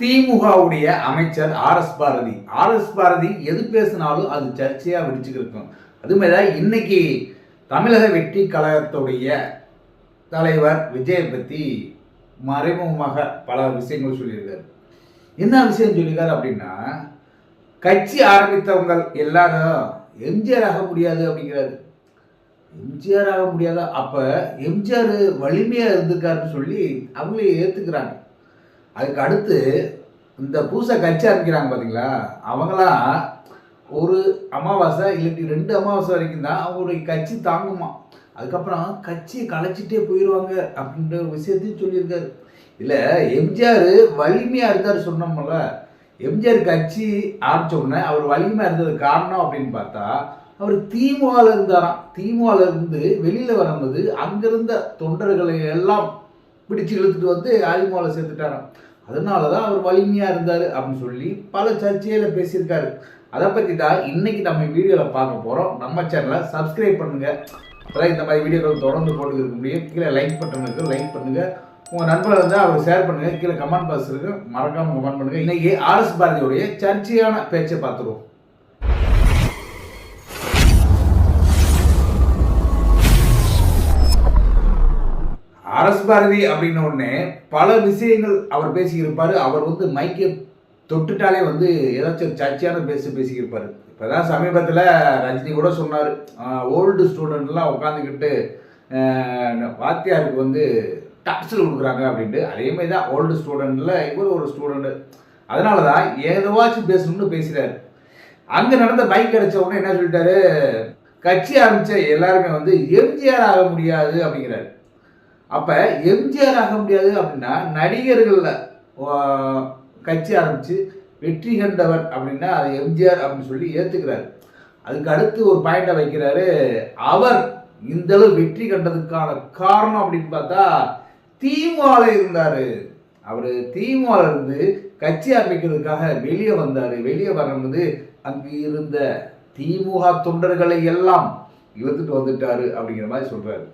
திமுகவுடைய அமைச்சர் R S Bharathi. R S Bharathi எது பேசினாலும் அது சர்ச்சையாக வெடிச்சுக்கிட்டு இருக்கும். அதுமாதிரி இன்னைக்கு தமிழக வெற்றி கழகத்துடைய தலைவர் விஜயை பற்றி மறைமுகமாக பல விஷயங்கள் சொல்லியிருக்காரு. என்ன விஷயம் சொல்லியிருக்காரு அப்படின்னா கட்சி ஆரம்பித்தவங்க எல்லாரும் எம்ஜிஆர் ஆக முடியாது அப்படிங்கிறாரு. எம்ஜிஆர் ஆக முடியாது? அப்போ எம்ஜிஆர் வலிமையாக இருந்திருக்காருன்னு சொல்லி அவங்களே ஏற்றுக்கிறாங்க அதுக்கு அடுத்து இந்த புதுசாக கட்சி ஆரம்பிக்கிறாங்க பார்த்தீங்களா அவங்களாம் ஒரு அமாவாசை இல்லாட்டி ரெண்டு அமாவாசை வரைக்கும் தான் அவங்களுடைய கட்சி தாங்குமா? அதுக்கப்புறம் கட்சியை கலைச்சிட்டே போயிடுவாங்க அப்படின்ற ஒரு விஷயத்தையும் சொல்லியிருக்காரு. இல்லை எம்ஜிஆர் வலிமையாக இருந்தார் சொன்னோம்ல எம்ஜிஆர் கட்சி ஆரம்பித்த உடனே அவர் வலிமையாக இருந்தது காரணம் அப்படின்னு பார்த்தா அவர் திமுகவில் இருந்தாராம். திமுகவில் இருந்து வெளியில் வரும்போது அங்கிருந்த தொண்டர்களை எல்லாம் பிடிச்சு இழுத்துட்டு வந்து அதிமுகவில் சேர்த்துட்டாராம். அதனால தான் அவர் வலிமையாக இருந்தார் அப்படின்னு சொல்லி பல சர்ச்சையில் பேசியிருக்காரு. அதை பற்றி தான் இன்றைக்கி நம்ம வீடியோவில் பார்க்க போகிறோம் நம்ம சேனலை சப்ஸ்கிரைப் பண்ணுங்கள் அதான் இந்த மாதிரி வீடியோக்கள் தொடர்ந்து போட்டு இருக்க முடியும். கீழே லைக் பட்டன் லைக் பண்ணுங்கள் உங்கள் நண்பர்கள் இருந்தால் அவர் ஷேர் பண்ணுங்கள் கீழே கமெண்ட் பாக்ஸ் இருக்குது மறக்காமல் கமெண்ட் பண்ணுங்கள் இன்றைக்கி ஆர்எஸ் பாரதியோடைய சர்ச்சையான பேச்சை பார்த்துருவோம். அரசு பாரதி அப்படின்ன உடனே பல விஷயங்கள் அவர் பேசியிருப்பார். அவர் வந்து மைக்கை தொட்டுட்டாலே வந்து ஏதாச்சும் சர்ச்சையான பேசி பேசியிருப்பார். இப்போதான் சமீபத்தில் ரஜினி கூட சொன்னார். ஓல்டு ஸ்டூடெண்ட்லாம் உட்காந்துக்கிட்டு வாத்தியாருக்கு வந்து டாப்ஸில் கொடுக்குறாங்க அப்படின்ட்டு. அதே மாதிரி தான் ஓல்டு ஸ்டூடெண்ட்டில் இவர் ஒரு ஸ்டூடெண்ட்டு அதனால தான் ஏதோவாச்சும் பேசணும்னு பேசுகிறாரு அங்கே நடந்த பைக் கிடைச்ச உடனே என்ன சொல்லிட்டாரு? கட்சி ஆரம்பித்த எல்லாருமே வந்து எம்ஜிஆர் ஆக முடியாது அப்படிங்கிறாரு. அப்போ எம்ஜிஆர் ஆக முடியாது அப்படின்னா நடிகர்களில் கட்சி ஆரம்பித்து வெற்றி கண்டவர் அப்படின்னா அது எம்ஜிஆர் அப்படின்னு சொல்லி ஏற்றுக்கிறாரு அதுக்கு அடுத்து ஒரு பாயிண்டை வைக்கிறாரு அவர் இந்த அளவு வெற்றி கண்டதுக்கான காரணம் அப்படின்னு பார்த்தா திமுகவில் இருந்தார். அவர் திமுகவில் இருந்து கட்சி ஆரம்பிக்கிறதுக்காக வெளியே வந்தார். வெளியே வரும்போது அங்கு இருந்த திமுக தொண்டர்களை எல்லாம் இழுத்துட்டு வந்துட்டாரு அப்படிங்கிற மாதிரி சொல்கிறாரு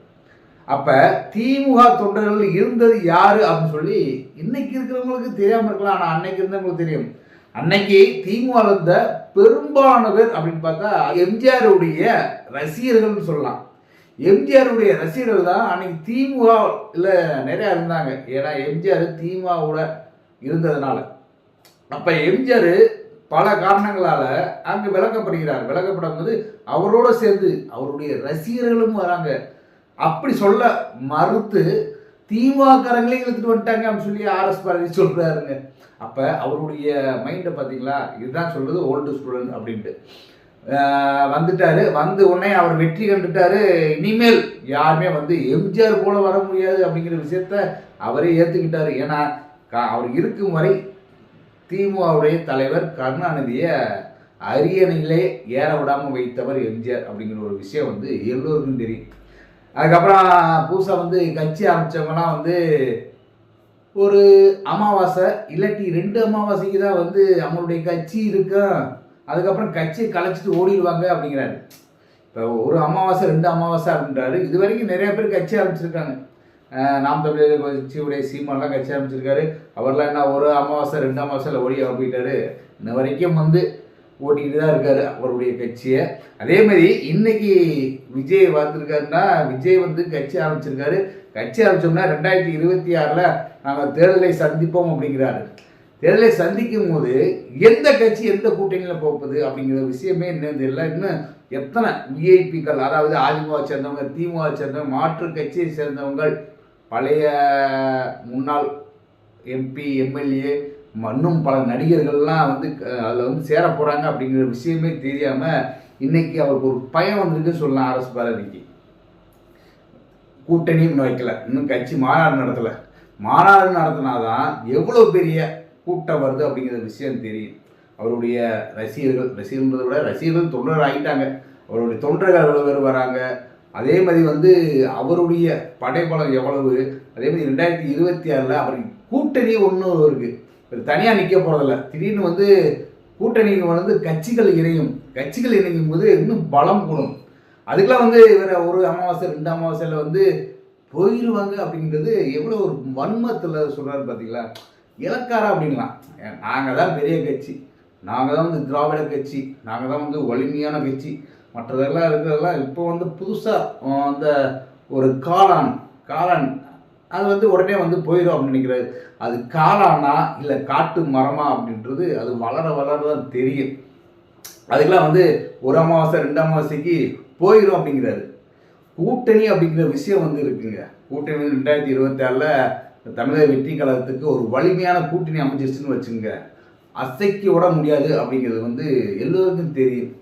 அப்ப திமுக தொண்டர்கள் இருந்தது யாரு அப்படின்னு சொல்லி இன்னைக்கு இருக்கிறவங்களுக்கு தெரியாம இருக்கலாம். ஆனா அன்னைக்கு இருந்தவங்களுக்கு தெரியும். அன்னைக்கு திமுக இருந்த பெரும்பாலான பேர் அப்படின்னு பார்த்தா எம்ஜிஆருடைய ரசிகர்கள்னு சொல்லலாம். எம்ஜிஆருடைய ரசிகர்கள் தான் அன்னைக்கு திமுக இல்லை நிறையா இருந்தாங்க. ஏன்னா எம்ஜிஆர் திமுகவோட இருந்ததுனால. அப்ப எம்ஜிஆர் பல காரணங்களால அங்கு விளக்கப்படுகிறார். விளக்கப்படும் போது அவரோட சேர்ந்து அவருடைய ரசிகர்களும் வராங்க. அப்படி சொல்ல மறுத்து திமுககாரங்களே இழுத்துட்டு வந்துட்டாங்க அப்படின்னு சொல்லி ஆர்எஸ் பாரதி சொல்றாருங்க. அப்ப அவருடைய மைண்டை பார்த்தீங்களா இதுதான் சொல்றது ஓல்டு ஸ்டூடெண்ட் அப்படின்ட்டு. வந்துட்டாரு. வந்து உடனே அவர் வெற்றி கண்டுட்டாரு. இனிமேல் யாருமே வந்து எம்ஜிஆர் போல வர முடியாது அப்படிங்கிற விஷயத்த அவரே ஏத்துக்கிட்டாரு. ஏன்னா அவர் இருக்கும் வரை திமுகவுடைய தலைவர் கருணாநிதியை அரியணையிலே ஏற விடாமல் வைத்தவர் எம்ஜிஆர் அப்படிங்கிற ஒரு விஷயம் வந்து எல்லோருக்கும் தெரியும். அதுக்கப்புறம் புதுசாக வந்து கட்சி ஆரம்பித்தவங்கலாம் வந்து ஒரு அமாவாசை இல்லாட்டி ரெண்டு அமாவாசைக்கு தான் வந்து அவங்களுடைய கட்சி இருக்கும் அதுக்கப்புறம் கட்சியை கலைச்சிட்டு ஓடிடுவாங்க அப்படிங்கிறாரு. இப்போ ஒரு அமாவாசை ரெண்டு அமாவாசை அப்படின்றாரு. இது வரைக்கும் நிறைய பேர் கட்சி ஆரம்பிச்சிருக்காங்க. நாம் தமிழர் கட்சியுடைய சீமான்லாம் கட்சி ஆரம்பிச்சிருக்காரு. அவர்லாம் என்ன ஒரு அமாவாசை ரெண்டு அமாவாசையில் ஓடி போயிட்டாரு. இன்ன வரைக்கும் வந்து ஓட்டிக்கிட்டு தான் இருக்காரு அவருடைய கட்சியை. அதே மாதிரி இன்னைக்கு விஜய் வந்திருக்காருன்னா விஜய் வந்து கட்சி ஆரம்பிச்சிருக்காரு. கட்சி ஆரம்பிச்சோம்னா ரெண்டாயிரத்தி இருபத்தி ஆறில் நாங்கள் தேர்தலை சந்திப்போம் அப்படிங்கிறாரு. தேர்தலை சந்திக்கும் போது எந்த கட்சி எந்த கூட்டணியில் போகுது அப்படிங்கிற விஷயமே இன்னும் தெரியல. இன்னும் எத்தனை விஐபிக்கள் அதாவது அதிமுக சேர்ந்தவங்க திமுக சேர்ந்தவங்க மாற்று கட்சியை சேர்ந்தவங்க பழைய முன்னாள் எம்பி எம்எல்ஏ இன்னும் பல நடிகர்கள்லாம் வந்து அதில் வந்து சேர போகிறாங்க அப்படிங்கிற விஷயமே தெரியாமல் இன்னைக்கு அவருக்கு ஒரு பயம் வந்திருக்கு சொல்லலாம் அரசு பாரதிக்கு கூட்டணியும் வைக்கல இன்னும் கட்சி மாநாடு நடத்தலை. மாநாடு நடத்தினாதான் எவ்வளோ பெரிய கூட்டம் வருது அப்படிங்கிற விஷயம் தெரியும். அவருடைய ரசிகர்கள் ரசிகர்ன்றதை விட ரசிகர்கள் தொண்டர் ஆகிட்டாங்க. அவருடைய தொண்டர்கள் எவ்வளோ பேர் வராங்க? அதே மாதிரி வந்து அவருடைய படைபலம் எவ்வளவு? அதே மாதிரி ரெண்டாயிரத்தி இருபத்தி ஆறில் அவருக்கு கூட்டணி ஒன்றும் இருக்குது இவர் தனியாக நிற்க போகிறதில்ல திடீர்னு வந்து கூட்டணிக்கு வந்து கட்சிகள் இணையும். கட்சிகள் இணையும் போது இன்னும் பலம் கூடும். அதுக்கெல்லாம் வந்து இவர் ஒரு அமாவாசை ரெண்டு அமாவாசையில் வந்து போயிடுவாங்க அப்படிங்கிறது எவ்வளோ ஒரு வன்மத்தில் சொல்கிறாரு பார்த்தீங்களா இலக்காரா அப்படிங்களாம் நாங்கள் தான் பெரிய கட்சி. நாங்கள் தான் வந்து திராவிட கட்சி. நாங்கள் தான் வந்து வலிமையான கட்சி. மற்றதெல்லாம் இருக்கிறதெல்லாம் இப்போ வந்து புதுசாக அந்த ஒரு காளான் காளான் அது வந்து உடனே வந்து போயிடும் அப்படின்னு நினைக்கிறாரு. அது காளானா இல்லை காட்டு மரமா அப்படின்றது அது வளர வளர தான் தெரியும். அதுக்கெல்லாம் வந்து ஒரு அமாவாசை ரெண்டு அமாவாசைக்கு போயிடும் அப்படிங்கிறாரு. கூட்டணி அப்படிங்கிற விஷயம் வந்து இருக்குங்க. கூட்டணி வந்து ரெண்டாயிரத்தி இருபத்தி ஆறில் தமிழக வெற்றி கழகத்துக்கு ஒரு வலிமையான கூட்டணி அமைஞ்சிருச்சுன்னு வச்சுங்க அசைக்க விட முடியாது அப்படிங்கிறது வந்து எல்லோருக்கும் தெரியும்.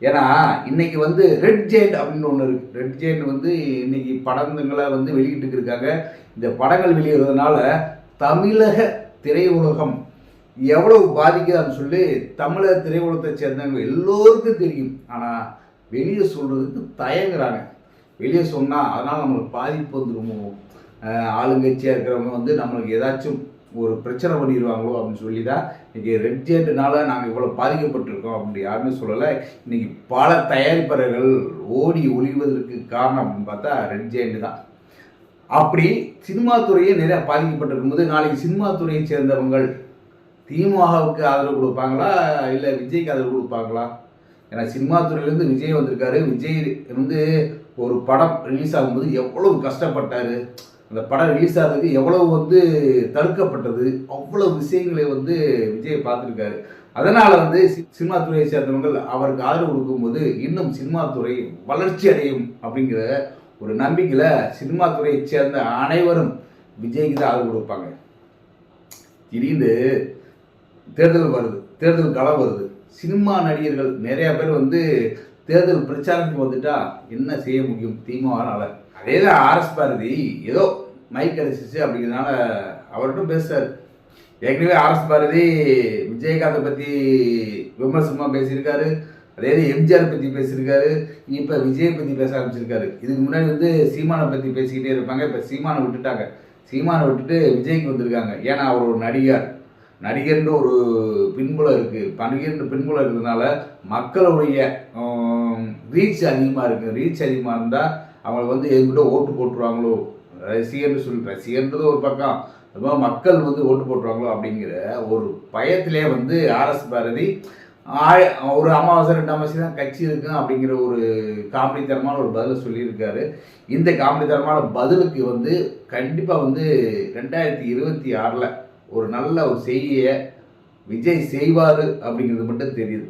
ஏன்னா இன்னைக்கு வந்து ரெட் ஜெயிண்ட் அப்படின்னு ஒன்று இருக்கு. ரெட் ஜெயிண்ட் வந்து இன்னைக்கு படங்களை வந்து வெளியிட்டு இருக்காங்க இந்த படங்கள் வெளியிடுறதுனால தமிழக திரையுலகம் எவ்வளவு பாதிக்குதான்னு சொல்லி தமிழக திரையுலகத்தை சேர்ந்தவங்க எல்லோருக்கும் தெரியும். ஆனால் வெளியே சொல்றதுக்கு தயங்குறாங்க. வெளியே சொன்னால் அதனால் நம்மளுக்கு பாதிப்பு வந்துருமோ? ஆளுங்கட்சியாக இருக்கிறவங்க வந்து நம்மளுக்கு ஏதாச்சும் ஒரு பிரச்சனை பண்ணிடுவாங்களோ அப்படின்னு சொல்லி தான் இன்றைக்கி ரெட் ஜேட்டுனால நாங்கள் இவ்வளோ பாதிக்கப்பட்டிருக்கோம் அப்படி யாருமே சொல்லலை. இன்னைக்கு பல தயாரிப்பாளர்கள் ஓடி ஒழிவதற்கு காரணம் அப்படின்னு பார்த்தா ரெட் ஜேண்டு தான். அப்படி சினிமா துறையே நிறைய பாதிக்கப்பட்டிருக்கும் போது நாளைக்கு சினிமா துறையை சேர்ந்தவங்கள் திமுகவுக்கு ஆதரவு கொடுப்பாங்களா? இல்லை விஜய்க்கு ஆதரவு கொடுப்பாங்களா? ஏன்னா சினிமா துறையிலேருந்து விஜய் வந்திருக்காரு. விஜய் வந்து ஒரு படம் ரிலீஸ் ஆகும்போது எவ்வளவு கஷ்டப்பட்டாரு. அந்த படம் ரிலீஸ் ஆகிறதுக்கு எவ்வளவு வந்து தடுக்கப்பட்டது அவ்வளவு விஷயங்களை வந்து விஜய் பார்த்துருக்காரு. அதனால வந்து சி- சினிமா துறையை சேர்ந்தவங்க அவருக்கு ஆதரவு கொடுக்கும்போது இன்னும் சினிமா துறை வளர்ச்சி அடையும் அப்படிங்கிற ஒரு நம்பிக்கையில் சினிமா துறையை சேர்ந்த அனைவரும் விஜய்க்கு தான் ஆதரவு கொடுப்பாங்க. திடீர்னு தேர்தல் வருது தேர்தல் களம் வருது. சினிமா நடிகர்கள் நிறையா பேர் வந்து தேர்தல் பிரச்சாரத்துக்கு வந்துட்டா என்ன செய்ய முடியும்? திமுகனால. அதே தான் ஆர்எஸ் பாரதி. ஏதோ மைக் அடிச்சிச்சு அப்படிங்கிறதுனால அவர்கிட்டும் பேசுறாரு. ஏற்கனவே ஆர்எஸ் பாரதி விஜயகாந்தை பற்றி விமர்சனமாக பேசியிருக்காரு. அதே எம்ஜிஆர் பற்றி பேசியிருக்காரு. இப்போ விஜயை பற்றி பேச ஆரம்பிச்சிருக்காரு. இதுக்கு முன்னாடி வந்து சீமானை பற்றி பேசிக்கிட்டே இருப்பாங்க. இப்போ சீமானை விட்டுட்டாங்க. சீமானை விட்டுட்டு விஜய்க்கு வந்திருக்காங்க. ஏன்னா அவர் ஒரு நடிகர். நடிகர்னு ஒரு பின்புலம் இருக்குது நடிகர்னு பின்புலம் இருக்கிறதுனால மக்களுடைய ரீச் அதிகமாக இருக்குது ரீச் அதிகமாக இருந்தால் அவங்களுக்கு வந்து எதுக்கிட்ட ஓட்டு போட்டுருவாங்களோ? ரசிகர்னு சொல்லி ரசிகர்ன்றது ஒரு பக்கம். அதுபோல் மக்கள் வந்து ஓட்டு போட்டுருவாங்களோ அப்படிங்கிற ஒரு பயத்திலே வந்து ஆர்எஸ் பாரதி ஒரு அமாவாசை ரெண்டு அமாவாசை தான் கட்சி இருக்கும் அப்படிங்கிற ஒரு காமெடித்தரமான ஒரு பதிலை சொல்லியிருக்காரு. இந்த காமெடித்தரமான பதிலுக்கு வந்து கண்டிப்பாக வந்து ரெண்டாயிரத்தி இருபத்தி ஆறில் ஒரு நல்ல ஒரு செய்தியை விஜய் செய்வார் அப்படிங்கிறது மட்டும் தெரியுது.